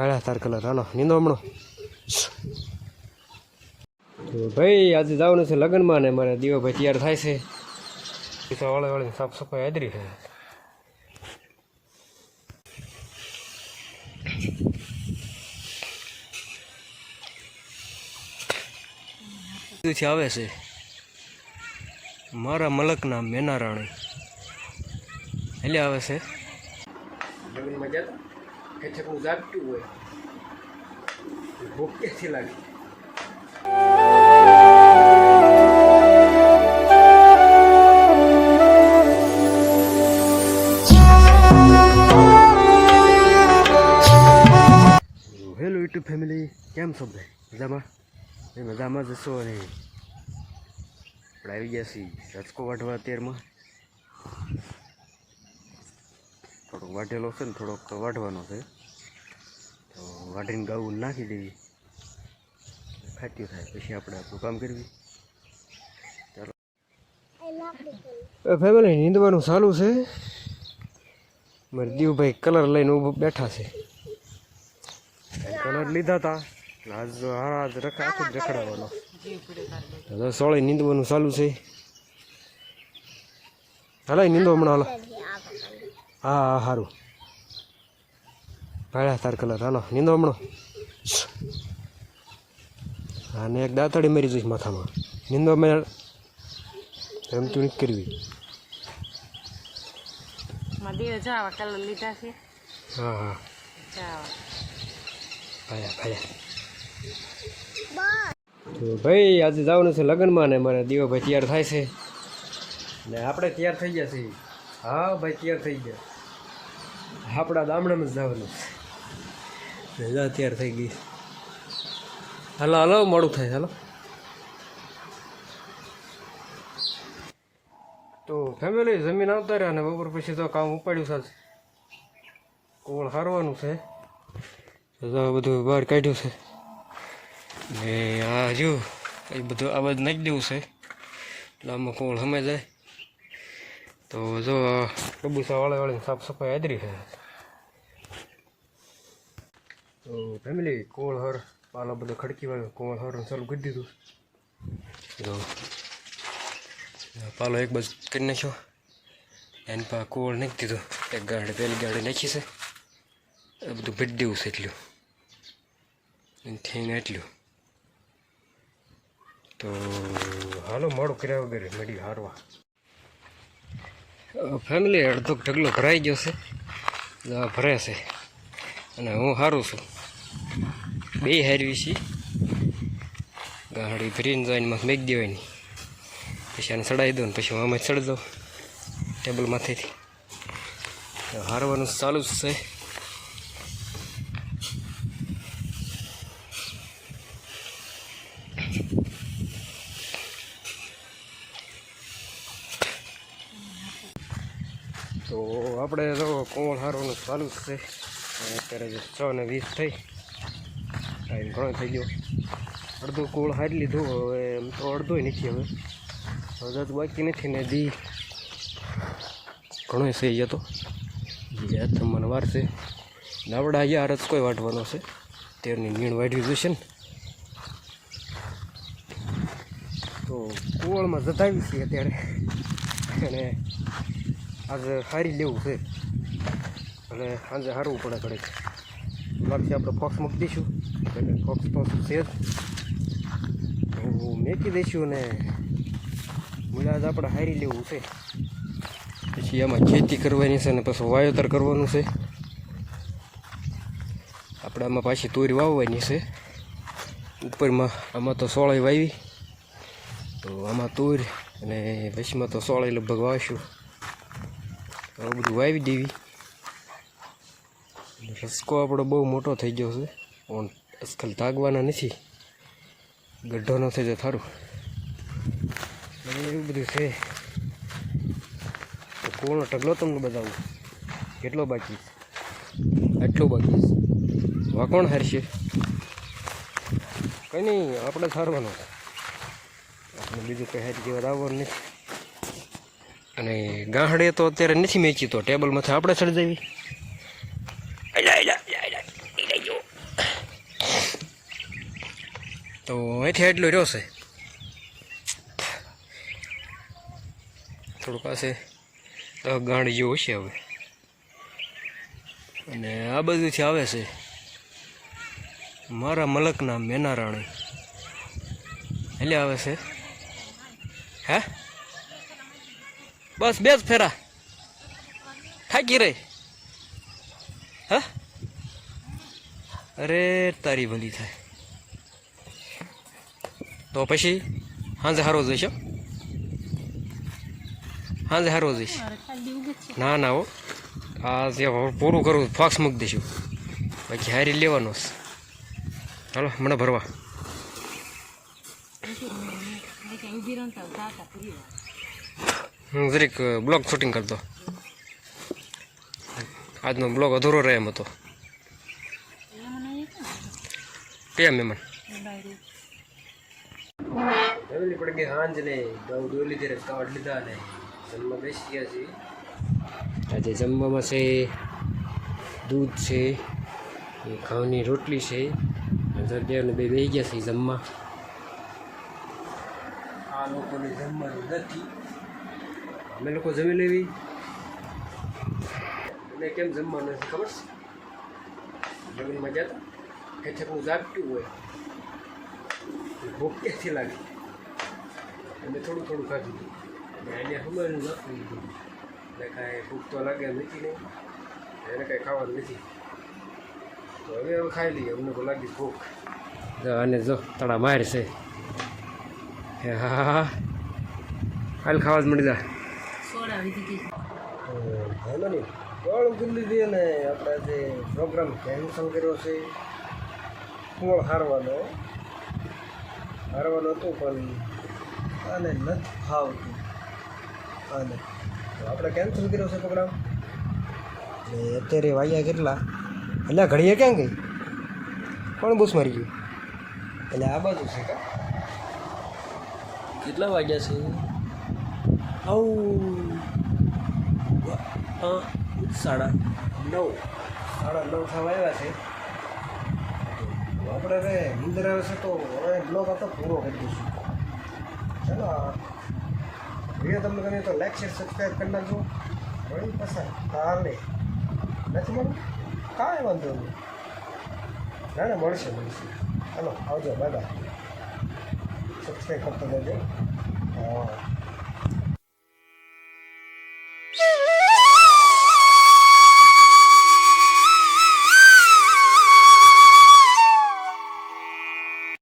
ભાડા તાર કલર. હાલો નીંદો હમણો. તો ભાઈ આજે જવાનું છે લગ્નમાં ને મારે દીવાભાઈ તૈયાર થાય છે. વળે વાળે સાફ સફાઈ હાજરી છે. થી આવે છે. મારા મલકના નામ રાણી એટલે આવે છે. લગ્નમાં જતા ખેંચકનું જાગતું હોય ભૂખ ક્યાંથી લાગે હેલો યુટ્યુબ ફેમિલી, કેમ છો બધા? મજામાં? એ મજામાં જશો અને આપણે આવી ગયા છીએ રચકો વાઢવા તેરમાં થોડોક વાઢેલો છે ને થોડોક વાઢવાનો છે. તો વાઢીને ગાવું નાખી દેવી. ખાટ્યું થાય પછી આપણે આપણું કામ કરવી. ચાલો. ફેમિલી નીંદવાનું ચાલુ છે. મારે દીવભાઈ કલર લઈને ઊભો બેઠા છે. કલર લીધા હતા આજ હારા રખા આખું જ રખડાવવાનો સોળે નીંદવાનું ચાલુ છે. હાલાય નીંદો હમણાં હાલો. હા હા સારું ભાડા તાર કલર. હાલો નીંદો હમણો. હા ને એક દાંતડી મરી જઈશ માથામાં. નીંદો મેળ રમતું નથી કરવી. જાવા કલર લીધા છે. હા હા. ભાયા ભાયા. તો ભાઈ આજે જવાનું છે લગ્નમાં ને મારે દીવાભાઈ તૈયાર થાય છે. ને આપણે તૈયાર થઈ ગયા છીએ. હા ભાઈ તૈયાર થઈ ગયા. આપણા ગામડામાં જ જવાનું. છે જા તૈયાર થઈ ગઈ. હાલો હલો મોડું થાય હાલો. તો ફેમિલી જમીન આવતા રહ્યા ને બપોર પછી તો કામ ઉપાડ્યું સાથે કોળ હારવાનું છે? બધું બહાર કાઢ્યું છે. ને આ જો એ બધું આ બધું નાખી દેવું છે. એટલે આમાં કોળ સમય જાય? તો જો કબૂસા વાળે વાળીને સાફ સફાઈ આદરી છે. તો ફેમિલી કોળ હર પાલો બધો ખડકી વાળો કોળ હરનું ચાલુ કરી દીધું. તો પાલો એક બાજુ કરી નાખ્યો. એને પા કોળ નાખી દીધો. એક ગાડી પેલી ગાડી નાખી છે. એ બધું ભેટ દેવું છે એટલું. થઈને એટલું તો હાલો, મોડું કર્યા વગેરે મળી હારવા. ફેમિલી અડધો ઢગલો ભરાઈ ગયો છે. ભરે છે. અને હું સારું છું. બે હેરવી છે. ગાડી ભરીને જઈને માં મેક દેવાની. પછી આને ચડાવી દઉં પછી હું આમાં ચડી દઉં ટેબલમાંથી હારવાનું ચાલુ જ છે. તો આપણે તો કોણ હારવાનું ચાલુ જ છે. અત્યારે છ ને વીસ થઈ. ટાઈમ ઘણો થઈ ગયો. અડધો કોળ હારી લીધું. હવે એમ તો અડધોય નથી હવે. હવે તો બાકી નથી ને દી. ઘણો થઈ જતો જે તમને વાર છે. નાવડા અહીંયા આરસ કોઈ વાટવાનો છે. તેરની નીણ વાઢવી જશે ને. તો કોળમાં જતાવી છીએ અત્યારે. અને આજે હારી લેવું છે. અને સાંજે હારવું પડે ઘરે લાગશે આપણે ફોક્સ મૂકી દઈશું. એટલે ફોક્સ તો છે જ મેકી દઈશું ને મુલાજ આપણે હારી લેવું છે પછી આમાં ખેતી કરવાની છે ને પછી વાવેતર કરવાનું છે આપણે આમાં પાછી તોરી વાવવાની છે ઉપરમાં આમાં તો સોળાઈ વાવી તો આમાં તોર અને પછીમાં તો સોળાઈ લગભગ વાવીશું આવું બધું વાવી દેવી રસકો આપણો બહુ મોટો થઈ ગયો છે પણ આજકાલ તાગવાના નથી. ગઢો ન થઈ થારું. એટલે એવું બધું છે. કોનો ટગલો તમને બતાવું? કેટલો બાકી? આટલો બાકી. છે. વા કોણ હારશે? કંઈ નહીં આપણે સારવાનો આપણે બીજું કંઈ હારી જેવા આવવાનું નથી. અને ગાંહડે તો અત્યારે નથી મેચી, તો ટેબલમાંથી આપણે ચડી જવી તો અહીંથી એટલો રહ્યો છે. થોડુંક પાસે ગાંડ જેવું છે હવે. અને આ બધુંથી આવે છે, મારા મલકના મેનારાણી. એટલે આવે છે. હે? બસ, બે જ ફેરા. થાકી રહી. હા? અરે, તારી ભલી થાય. તો પછી હાંજે હારો જઈશ હાંજે હારો જઈશ. ના ના હો. આ જે પૂરું કરું ફોક્સ મૂકી દઈશું. બાકી હારી લેવાનો ચાલો મને ભરવા. હું જરીક બ્લોગ શૂટિંગ કરતો. આજનો બ્લોગ અધૂરો રહે એમ હતો. કેમ? કેમ મહેમાન એ બાયરી. ફેમિલી ಕಾಡ್ಲಿದ್ದಾನೆ જમવા બેસી ગયા છીએ. આજે જમવામાં છે દૂધ છે ખાવાની રોટલી છે જરદેવને બે બેસી ગયા છે જમવા. આ લોકોને જમવાનું નથી. અમે લોકો જમી લેવી. અને કેમ જમવાનું નથી ખબર? છે લગ્નમાં જતા ખેતરનું જાગતું હોય. ભૂખ ક્યાંથી લાગી. અને થોડું થોડું ખાધું. હતું અને એને હમણાં નાખી દીધું. એટલે કાંઈ ભૂખ તો લાગે નથી નહીં એને કાંઈ ખાવાનું નથી. તો હવે હવે ખાઈ લઈએ. અમને તો લાગી ભૂખ. જો અને જો તળા માર છે. હે હા હા હાલ ખાવા જ મળી જાય વીધી બળ હેમાની લીધી અને આપણે જે પ્રોગ્રામ કેન્સલ કર્યો છે કોળ હારવાનો. હારવાનો હતો પણ આને નથી ફાવતું. આને. આપણે કેન્સલ કર્યો છે પ્રોગ્રામ એટલે અત્યારે વાગ્યા કેટલા? એટલે ઘડીએ ક્યાં ગઈ? કોણ બૂસ મારી ગયું? એટલે આ બાજુ છે કા? કેટલા વાગ્યા છે? આવું. સાડા નવ. સાડા નવ થવા આવ્યા છે. આપણે રે નીંદર આવે છે તો હવે બ્લોગ હતો પૂરો કરી દઈશું. ચાલો વીડિયો તમને ગમે તો લાઈક શેર સબસ્ક્રાઈબ કરી નાખજો. વળી પસંદ તારને નથી મળ્યું કાંઈ વાંધો નહીં. ના ના, મળશે મળશે. ચાલો આવજો બાય બાય સબસ્ક્રાઈબ કરતો જજો હા.